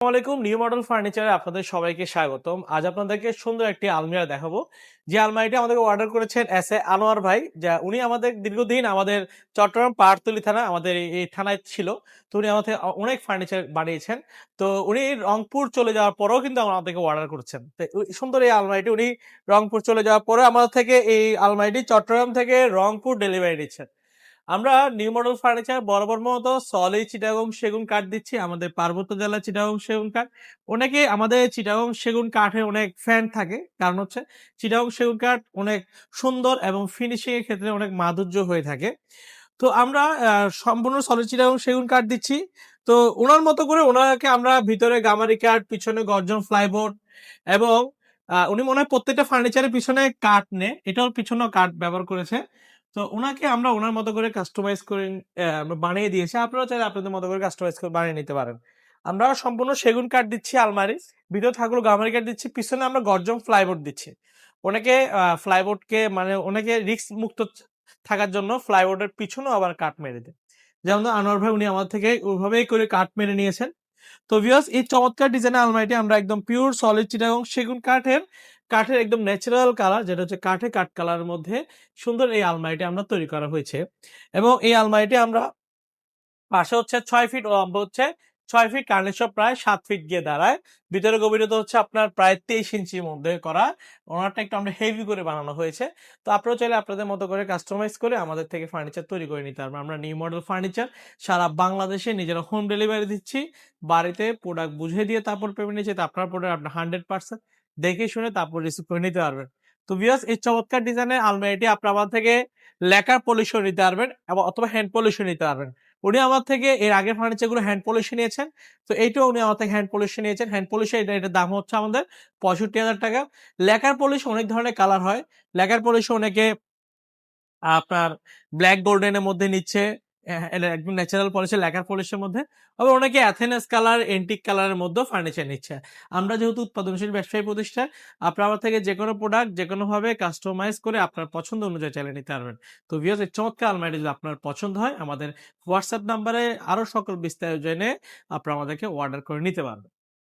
আসসালামাইকুম new model ফার্নিচারে আপনাদের সবাইকে স্বাগতম। আজ আপনাদেরকে সুন্দর একটি আলমিরা দেখাবো। যে আলমারিটি আমাদেরকে অর্ডার করেছেন এস এ আনোয়ার ভাই, যা উনি আমাদের দীর্ঘদিন আমাদের চট্টগ্রাম পাহাড়তলি থানা, আমাদের এই- থানায় ছিল। তো উনি আমাদের অনেক ফার্নিচার বানিয়েছেন। তো উনি রংপুর চলে যাওয়ার পরেও কিন্তু আমাদেরকে অর্ডার করেছেন। তো সুন্দর এই আলমারিটি উনি রংপুর চলে যাওয়ার পরে আমাদের থেকে এই আলমারিটি চট্টগ্রাম থেকে রংপুর ডেলিভারি দিচ্ছেন আমরা নিউ মডেল ফার্নিচার বরাবর মতো সলি চিটাগং সেগুন কাঠ দিচ্ছি, আমাদের পার্বত্য জেলা চিটাগং সেগুন কাঠ। অনেকে আমাদের চিটাগং সেগুন কাঠের অনেক ফ্যান থাকে, কারণ হচ্ছে চিটাগং সেগুন কাঠ অনেক সুন্দর এবং ফিনিশিং এর ক্ষেত্রে অনেক মাধুর্য হয়ে থাকে। তো আমরা সম্পূর্ণ সলিড চিটাগং সেগুন কাঠ দিচ্ছি। তো ওনার মতো করে ওনাকে আমরা ভিতরে গামারি কাঠ, পিছনে গর্জন ফ্লাইবোর্ড এবং উনি মনে হয় প্রত্যেকটা ফার্নিচারের পিছনে কাঠ নে, এটাও পিছনেও কাঠ ব্যবহার করেছে। তো ওনাকে আমরা ওনার মতো করে কাস্টমাইজ করে বানিয়ে দিয়েছি। আপনারা চাইলে আপনাদের মতো করে কাস্টমাইজ করে বানিয়ে নিতে পারেন। আমরা সম্পূর্ণ সেগুন কাঠ দিচ্ছি আলমারি, ভিতরে থাকল গামারি কাঠ দিচ্ছি, পিছনে আমরা গর্জন ফ্লাইবোর্ড দিচ্ছি। অনেকে ফ্লাইবোর্ডকে মানে অনেকে রিস্ক মুক্ত থাকার জন্য ফ্লাইবোর্ডের পিছনেও আবার কাঠ মেরে দেয়। যেমন আনোয়ার ভাই উনি আমাদের থেকে ওইভাবেই করে কাঠ মেরে নিয়েছেন। তো ভিউয়ার্স এই চমৎকার ডিজাইনের আলমারিটি আমরা একদম পিওর সলিড চিটাগং সেগুন কাঠের কাঠের একদম ন্যাচারাল কালার যেটা হচ্ছে কাঠে কাঠ কালারের মধ্যে সুন্দর এই আলমারিটি আমরা তৈরি করা হয়েছে। এবং এই আলমারিটি আমরা পাশে হচ্ছে ছয় ফিট লম্বা হচ্ছে, ছয় ফিট কার্নেশন প্রায় সাত ফিট গিয়ে দাঁড়ায়। ভিতরে গভীরতা হচ্ছে আপনার প্রায় তেইশ ইঞ্চির মধ্যে করা। ওনারটা একটু আমরা হেভি করে বানানো হয়েছে। তো আপনারা চাইলে আপনাদের মতো করে কাস্টমাইজ করে আমাদের থেকে ফার্নিচার তৈরি করে নিতে পারবেন। আমরা নিউ মডেল ফার্নিচার সারা বাংলাদেশে নিজেরা হোম ডেলিভারি দিচ্ছি। বাড়িতে প্রোডাক্ট বুঝিয়ে দিয়ে তারপর পেমেন্ট নিচ্ছে আপনার প্রোডাক্ট আপনার হান্ড্রেড পার্সেন্ট দেখে শুনে তারপর রিসিভ করে নিতে পারবেন। তো বিয়াস এই চমৎকার ডিজাইনের আলমারিটি আপনার আমার থেকে লেকার পলিশও নিতে পারবেন এবং অথবা হ্যান্ড পলিশও নিতে পারবেন। উনি আমার থেকে এর আগের ফার্নিচারগুলো হ্যান্ড পলিশ নিয়েছেন। তো এইটাও উনি আমার থেকে হ্যান্ড পলিশ নিয়েছেন। হ্যান্ড পলিশে এটা, এটার দাম হচ্ছে আমাদের পঁয়ষট্টি হাজার টাকা। লেকার পলিশ অনেক ধরনের কালার হয়। লেকার পলিশে অনেকে আপনার ব্ল্যাক গোল্ডেনের মধ্যে নিচ্ছে। একদম ন্যাচারাল পলিশের লেকার পলিশের মধ্যে। আবার অনেকে অ্যাথেনাস কালার এন্টিক কালারের মধ্যেও ফার্নিচার নিচ্ছে। আমরা যেহেতু উৎপাদনশীল ব্যবসায়ী প্রতিষ্ঠান, আপনার আমার থেকে যে কোনো প্রোডাক্ট যে কোনোভাবে কাস্টমাইজ করে আপনার পছন্দ অনুযায়ী চালিয়ে নিতে পারবেন। তো ভিওজ এই চমৎকার আলমারি যদি আপনার পছন্দ হয়, আমাদের হোয়াটসঅ্যাপ নাম্বারে আরও সকল বিস্তারিত জেনে আপনারা আমাদেরকে অর্ডার করে নিতে পারবেন।